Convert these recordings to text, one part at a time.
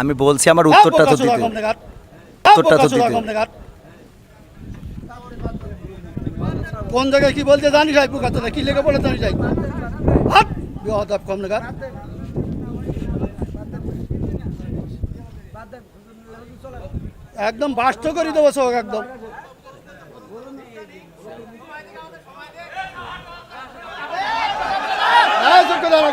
আমি বলছি আমার উত্তরটা তো দিতে। উত্তরটা তো দিতে। কোন জায়গায় কি বলতে জানি যাই পোকা তো কি লেগে পড়ে জানি যাই হাত বিহদাব কম নাগাদ একদম বাস্ত করে দেবো সব একদম হ্যাঁ, চুপ করে দাঁড়াও।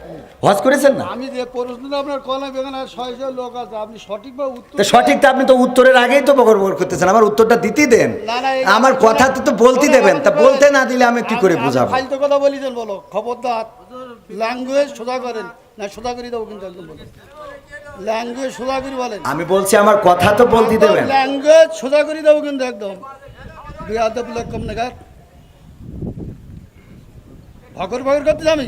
হজ করেছেন না? আমি যে প্রশ্নটা আপনার কলাম এখানে ছয় ছয় লোক আছে আপনি সঠিকভাবে উত্তর তো সঠিক তো আপনি তো উত্তরের আগেই তো বকর করতেছেন আমার উত্তরটা দিতেই দেন। না, না, আমার কথা তো তো বলতে দেবেন তা বলতে না দিলে আমি কি করে বুঝাবো? ফালতু কথা বলি দেন বলো। খবরদার ল্যাঙ্গুয়েজ সোজা করেন। না সোজা করে দেবো কিন্তু একদম বলো। ল্যাঙ্গুয়েজ সোজা করে বলেন। আমি বলছি আমার কথা তো বলতে দেবেন। ল্যাঙ্গুয়েজ সোজা করে দেবো কিন্তু একদম। বিয়াদব লোক কম নাগাদ ভগর ভগর করতে আমি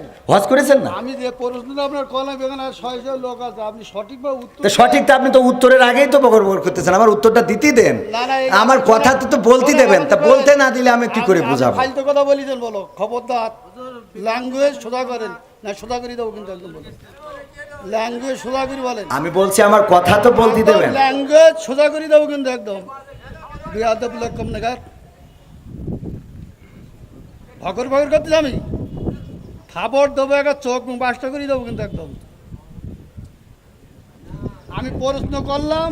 হজ করেছেন না? আমি যে প্রশ্নটা আপনার কলাম এখানে ছয় ছয় লোক আছে আপনি সঠিকভাবে উত্তর তো সঠিক তো আপনি তো উত্তরের আগেই তো বকর করতেছেন আমার উত্তরটা দিতেই দেন। আমার কথা তো তো বলতে দেবেন তা বলতে না দিলে আমি কি করে বুঝাবো? ফালতু কথা বলি দেন বলো খবরদার। ল্যাঙ্গুয়েজ সোজা করেন। না সোজা করে দেবো কিন্তু একদম বলো। ল্যাঙ্গুয়েজ সোজা করে বলেন। আমি বলছি আমার কথা তো বলতে দেবেন। ল্যাঙ্গুয়েজ সোজা করে দেবো কিন্তু একদম। বিয়াদব লোক কম নাগাদ ভগর ভগর করতে আমি খাবার দেবো একটা চোখ মুখ বাসটা করে দেবো কিন্তু একদম। আমি প্রশ্ন করলাম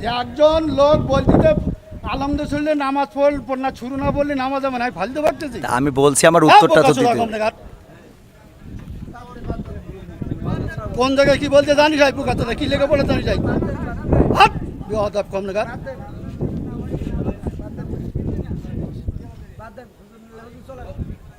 যে একজন লোক বলছি যে শুনলে নামাজ পড়ল না ছুরু না বললে নামাজ হবে না আমি ফালতে পারতেছি আমি বলছি আমার উত্তরটা তো দিতে। কোন জায়গায় কি বলতে জানিস বুকাতে কি লেগে পড়ে জানিস ভাই? হাট বিহদাব কম নাগাদ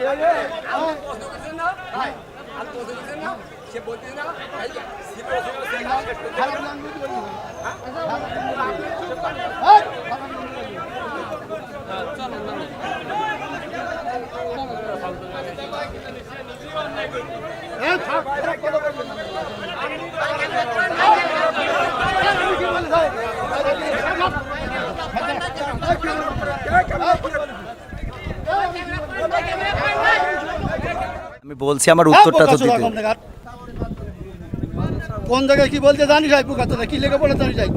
হইল? এই, কি হইল? হ্যাঁ? খারাপ language বলবি না। এই, খারাপ language বলবি না। এই, থাক, খারাপ কথা বলবি না। আমি কি বলি, ভাই? এই, কি বলি? আমি বলছি আমার উত্তরটা তো হ্যাঁ, দিতে। কোন জায়গায় কি বলতে জানি যাই পোকা তোরা কি লেগে বলে জানি যাই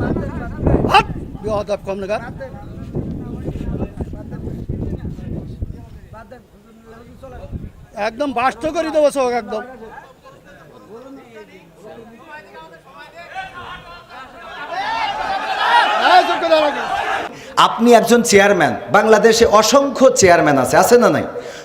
হাট বেহাদাব কম দেখার একদম বাস্ত করে দেবো সব একদম। দাঁড়াও। আপনি একজন চেয়ারম্যান। বাংলাদেশে অসংখ্য চেয়ারম্যান আছে আছে না নাই?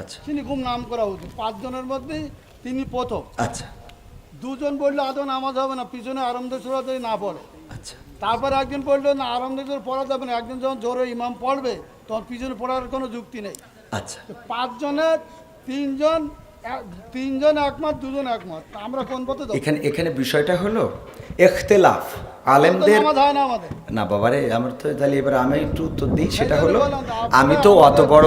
আচ্ছা। তিনি খুব নাম করা উচিত। পাঁচজনের মধ্যে তিনি প্রথম। আচ্ছা। দুজন বলল আদৌ নামাজ হবে না? পিছনে আরামদেশ্বর যদি না পড়ে। আচ্ছা। তারপর একজন বলল না আরামদেশ্বর পড়া যাবে না। একজন যখন জোরে ইমাম পড়বে তখন পিছনে পড়ার কোনো যুক্তি নেই। আচ্ছা। পাঁচজনের তিনজন তিনজন একমত দুজন একমত। আমরা কোন পথে এখানে এখানে বিষয়টা হলো এখতেলাফ। আলেমদের না বাবারে আমার তো তাহলে এবার আমি একটু উত্তর দিই। সেটা হলো তো, আমি তো অত বড়?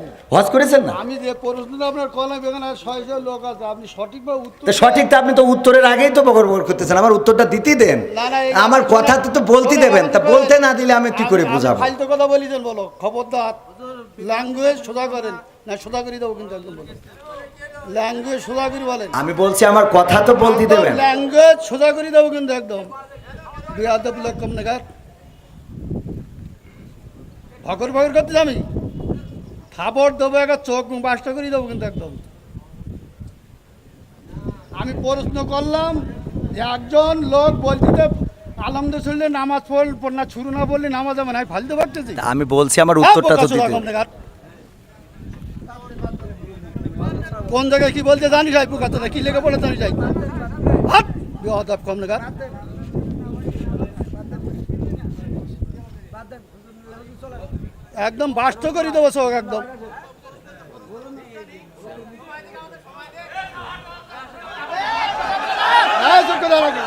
হজ করেছেন না? আমি যে প্রশ্নটা আপনার কলাম এখানে ছয়শো লোক আছে আপনি সঠিকভাবে উত্তর সঠিক তো আপনি তো উত্তরের আগেই তো বকর করতেছেন আমার উত্তরটা দিতেই দেন। না, না, আমার কথা তো তো বলতে দেবেন তা বলতে না দিলে আমি কি করে বুঝাবো? ফালতু কথা বলিছেন বলো খবরদার। ল্যাঙ্গুয়েজ সোজা করেন। না সোজা করে দেবো কিন্তু একদম বলেন ল্যাঙ্গুয়েজ সোজা করে বলেন। আমি বলছি আমার কথা তো বলতে দেবেন। ল্যাঙ্গুয়েজ সোজা করে দেবো কিন্তু একদম। বিয়াদব লোক কম নেগার ভগর ভগর করতে আমি খাবার দেবো একটা চোখ বাসটা করে দেবো কিন্তু একদম। আমি প্রশ্ন করলাম যে একজন লোক বলতে আলমদের শুনলে নামাজ পড় না ছুরু না বললে নামাজ হবে না আমি ফালতে পারতেছি আমি বলছি আমার উত্তরটা তো দিতে। কোন জায়গায় কি বলতে জানি যাই পোকাতে কি লেগে বলে জানি যাই হাট বিহদাব কম নাগাদ একদম বাস্ত করে দেবো সব একদম। হ্যাঁ, চুপ করে রাখো।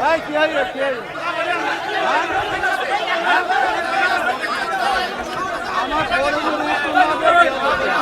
এই, কি হইল, কি হইল? হ্যাঁ? হ্যাঁ? আমার বড় বড় উত্তর না দিয়ে